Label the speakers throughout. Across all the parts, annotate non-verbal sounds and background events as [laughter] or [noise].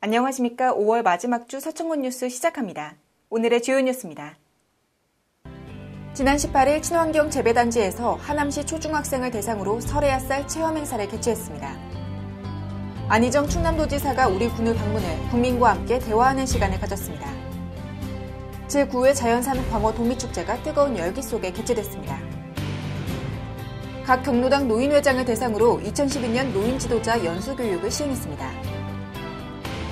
Speaker 1: 안녕하십니까. 5월 마지막 주 서청문 뉴스 시작합니다. 오늘의 주요 뉴스입니다. 지난 18일 친환경 재배단지에서 하남시 초중학생을 대상으로 설해야 쌀 체험 행사를 개최했습니다. 안희정 충남도지사가 우리 군을 방문해 국민과 함께 대화하는 시간을 가졌습니다. 제9회 자연산 광어 도미축제가 뜨거운 열기 속에 개최됐습니다. 각 경로당 노인회장을 대상으로 2012년 노인 지도자 연수교육을 시행했습니다.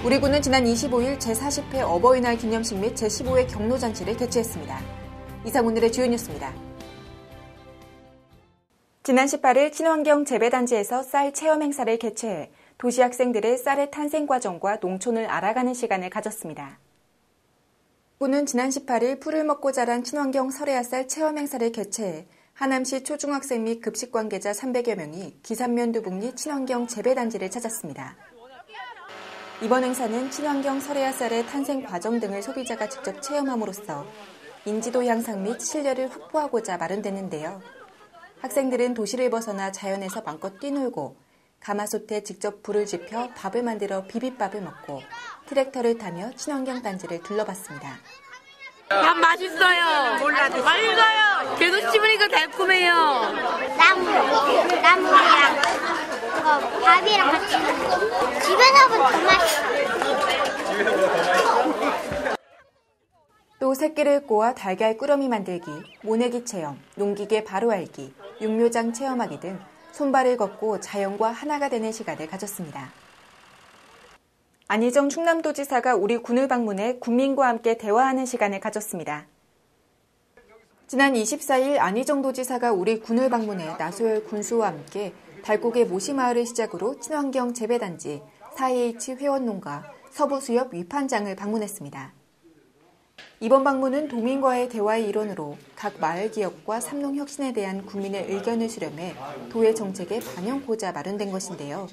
Speaker 1: 우리 군은 지난 25일 제40회 어버이날 기념식 및 제15회 경로잔치를 개최했습니다. 이상 오늘의 주요 뉴스입니다. 지난 18일 친환경 재배단지에서 쌀 체험 행사를 개최해 도시 학생들의 쌀의 탄생 과정과 농촌을 알아가는 시간을 가졌습니다. 군은 지난 18일 풀을 먹고 자란 친환경 설해야쌀 체험 행사를 개최해 하남시 초중학생 및 급식 관계자 300여 명이 기산면 두 북리 친환경 재배단지를 찾았습니다. 이번 행사는 친환경 설해야쌀의 탄생 과정 등을 소비자가 직접 체험함으로써 인지도 향상 및 신뢰를 확보하고자 마련됐는데요. 학생들은 도시를 벗어나 자연에서 마음껏 뛰놀고 가마솥에 직접 불을 지펴 밥을 만들어 비빔밥을 먹고 트랙터를 타며 친환경 단지를 둘러봤습니다.
Speaker 2: 밥 맛있어요. 몰라도 맛있어요. 계속 씹으니까 달콤해요.
Speaker 3: 나무, 나무 랑 어, 밥이랑 같이 집에서 보면 더 맛있어.
Speaker 1: 또 새끼를 꼬아 달걀 꾸러미 만들기, 모내기 체험, 농기계 바로 알기, 육묘장 체험하기 등 손발을 걷고 자연과 하나가 되는 시간을 가졌습니다. 안희정 충남도지사가 우리 군을 방문해 국민과 함께 대화하는 시간을 가졌습니다. 지난 24일 안희정 도지사가 우리 군을 방문해 나소열 군수와 함께 달곡의 모시마을을 시작으로 친환경 재배단지 4H 회원농가 서부수협 위판장을 방문했습니다. 이번 방문은 도민과의 대화의 일원으로 각 마을 기업과 삼농 혁신에 대한 국민의 의견을 수렴해 도의 정책에 반영고자 마련된 것인데요.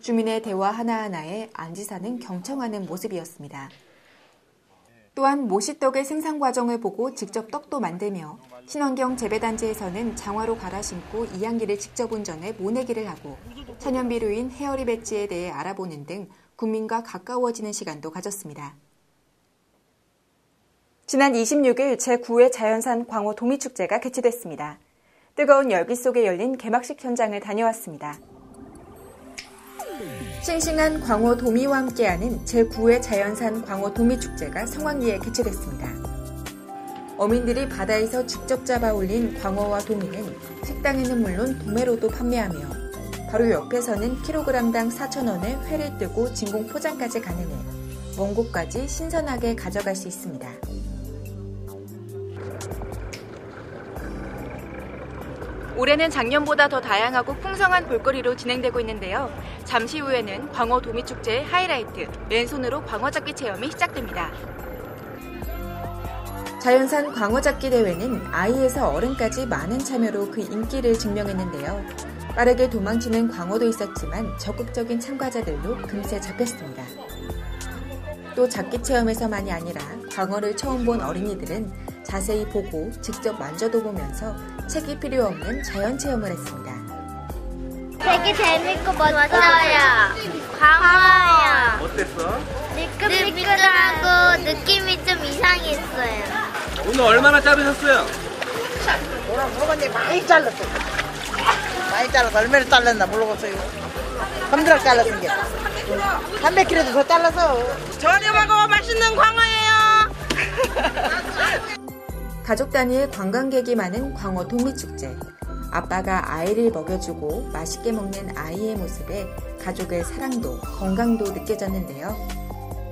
Speaker 1: 주민의 대화 하나하나에 안지사는 경청하는 모습이었습니다. 또한 모시떡의 생산 과정을 보고 직접 떡도 만들며 친환경 재배단지에서는 장화로 갈아 신고 이양기를 직접 운전해 모내기를 하고 천연비료인 헤어리 배지에 대해 알아보는 등 국민과 가까워지는 시간도 가졌습니다. 지난 26일 제9회 자연산 광어 도미축제가 개최됐습니다. 뜨거운 열기 속에 열린 개막식 현장을 다녀왔습니다. 싱싱한 광어 도미와 함께하는 제9회 자연산 광어 도미 축제가 성황리에 개최됐습니다. 어민들이 바다에서 직접 잡아 올린 광어와 도미는 식당에는 물론 도매로도 판매하며 바로 옆에서는 킬로그램당 4,000원에 회를 뜨고 진공 포장까지 가능해 먼 곳까지 신선하게 가져갈 수 있습니다. 올해는 작년보다 더 다양하고 풍성한 볼거리로 진행되고 있는데요. 잠시 후에는 광어 도미축제의 하이라이트, 맨손으로 광어 잡기 체험이 시작됩니다. 자연산 광어 잡기 대회는 아이에서 어른까지 많은 참여로 그 인기를 증명했는데요. 빠르게 도망치는 광어도 있었지만 적극적인 참가자들도 금세 잡혔습니다. 또 잡기 체험에서만이 아니라 광어를 처음 본 어린이들은 자세히 보고 직접 만져도 보면서 책이 필요 없는 자연 체험을 했습니다.
Speaker 3: 되게 재밌고 멋져요. 광어요.
Speaker 4: 어땠어?
Speaker 3: 미끌미끌하고 느낌이 좀 이상했어요.
Speaker 4: 오늘 얼마나 자르셨어요?
Speaker 5: 뭐라 물어봤는데 많이 잘랐어. 많이 잘라서 얼마나 잘랐나 모르겠어요. 검드락 잘랐은 게. 300kg도 더 잘라서. 저렴하고 맛있는 광어예요. [laughs]
Speaker 1: 가족 단위의 관광객이 많은 광어 도미축제. 아빠가 아이를 먹여주고 맛있게 먹는 아이의 모습에 가족의 사랑도 건강도 느껴졌는데요.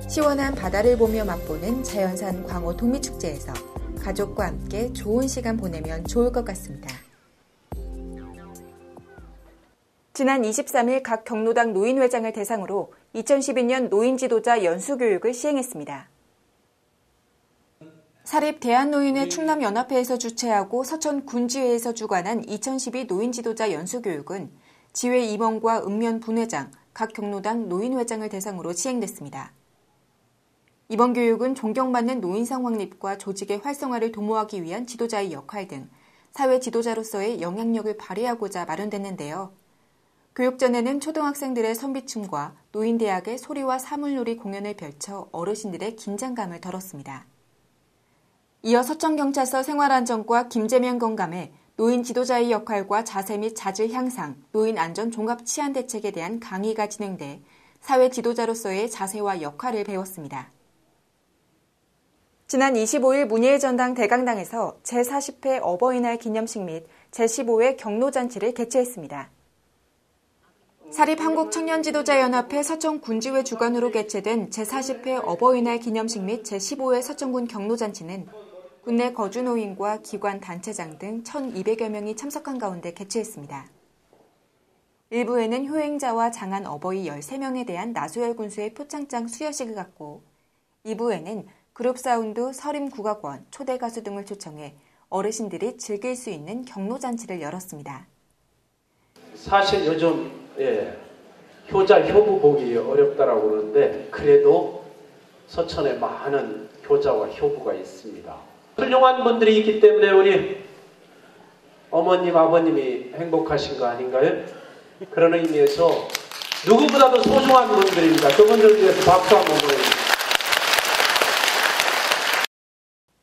Speaker 1: 시원한 바다를 보며 맛보는 자연산 광어 도미축제에서 가족과 함께 좋은 시간 보내면 좋을 것 같습니다. 지난 23일 각 경로당 노인회장을 대상으로 2012년 노인 지도자 연수교육을 시행했습니다. 사립 대한노인회 충남연합회에서 주최하고 서천 군지회에서 주관한 2012 노인지도자 연수교육은 지회 임원과 읍면 분회장, 각 경로당 노인회장을 대상으로 시행됐습니다. 이번 교육은 존경받는 노인상 확립과 조직의 활성화를 도모하기 위한 지도자의 역할 등 사회 지도자로서의 영향력을 발휘하고자 마련됐는데요. 교육 전에는 초등학생들의 선비춤과 노인대학의 소리와 사물놀이 공연을 펼쳐 어르신들의 긴장감을 덜었습니다. 이어 서천경찰서 생활안전과 김재명 건감에 노인 지도자의 역할과 자세 및 자질 향상, 노인 안전 종합 치안 대책에 대한 강의가 진행돼 사회 지도자로서의 자세와 역할을 배웠습니다. 지난 25일 문예의 전당 대강당에서 제40회 어버이날 기념식 및 제15회 경로잔치를 개최했습니다. 사립한국청년지도자연합회 서천군지회 주관으로 개최된 제40회 어버이날 기념식 및 제15회 서천군 경로잔치는 국내 거주 노인과 기관 단체장 등 1,200여 명이 참석한 가운데 개최했습니다. 일부에는 효행자와 장한 어버이 13명에 대한 나소열 군수의 표창장 수여식을 갖고 2부에는 그룹 사운드 서림 국악원, 초대 가수 등을 초청해 어르신들이 즐길 수 있는 경로 잔치를 열었습니다.
Speaker 6: 사실 요즘 예, 효자 효부 보기 어렵다라고 그러는데 그래도 서천에 많은 효자와 효부가 있습니다. 훌륭한 분들이 있기 때문에 우리 어머님 아버님이 행복하신 거 아닌가요? 그런 의미에서 누구보다도 소중한 분들입니다. 그분들 위해서 박수 한번 보내주십시오.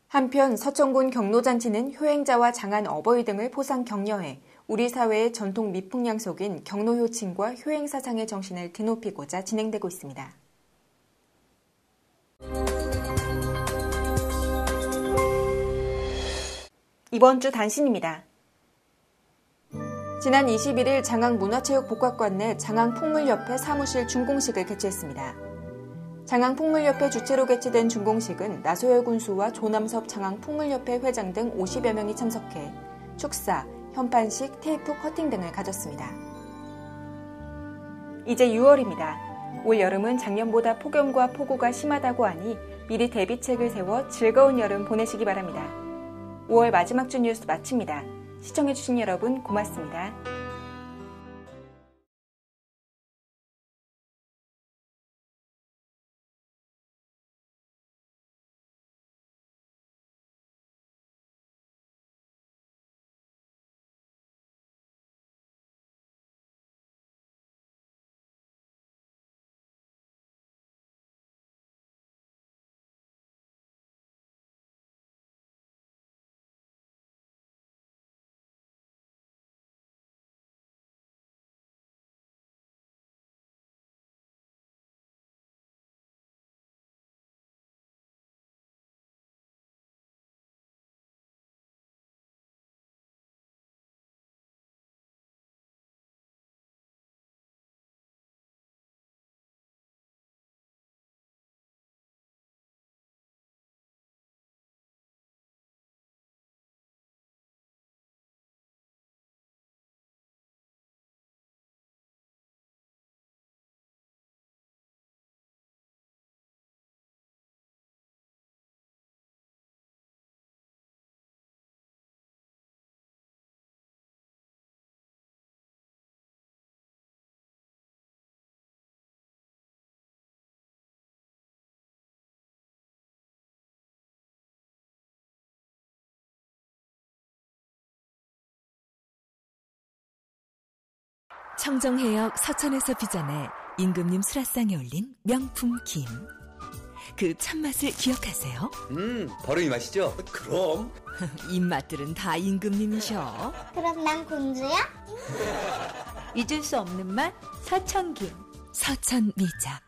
Speaker 1: 한편 서천군 경로잔치는 효행자와 장한 어버이 등을 포상 격려해 우리 사회의 전통 미풍 양 속인 경로효친과 효행사상의 정신을 드높이고자 진행되고 있습니다. 이번 주 단신입니다. 지난 21일 장항문화체육복합관 내 장항풍물협회 사무실 준공식을 개최했습니다. 장항풍물협회 주최로 개최된 준공식은 나소열 군수와 조남섭 장항풍물협회 회장 등 50여 명이 참석해 축사, 현판식, 테이프 커팅 등을 가졌습니다. 이제 6월입니다. 올 여름은 작년보다 폭염과 폭우가 심하다고 하니 미리 대비책을 세워 즐거운 여름 보내시기 바랍니다. 5월 마지막 주 뉴스 마칩니다. 시청해주신 여러분 고맙습니다.
Speaker 7: 청정해역 서천에서 빚어내 임금님 수라상에 올린 명품 김. 그 참맛을 기억하세요?
Speaker 8: 음, 바로 이 맛이죠? 그럼. [laughs]
Speaker 7: 입맛들은 다 임금님이셔.
Speaker 3: 그럼 난 공주야?
Speaker 7: 잊을 수 없는 맛 서천김. 서천미작.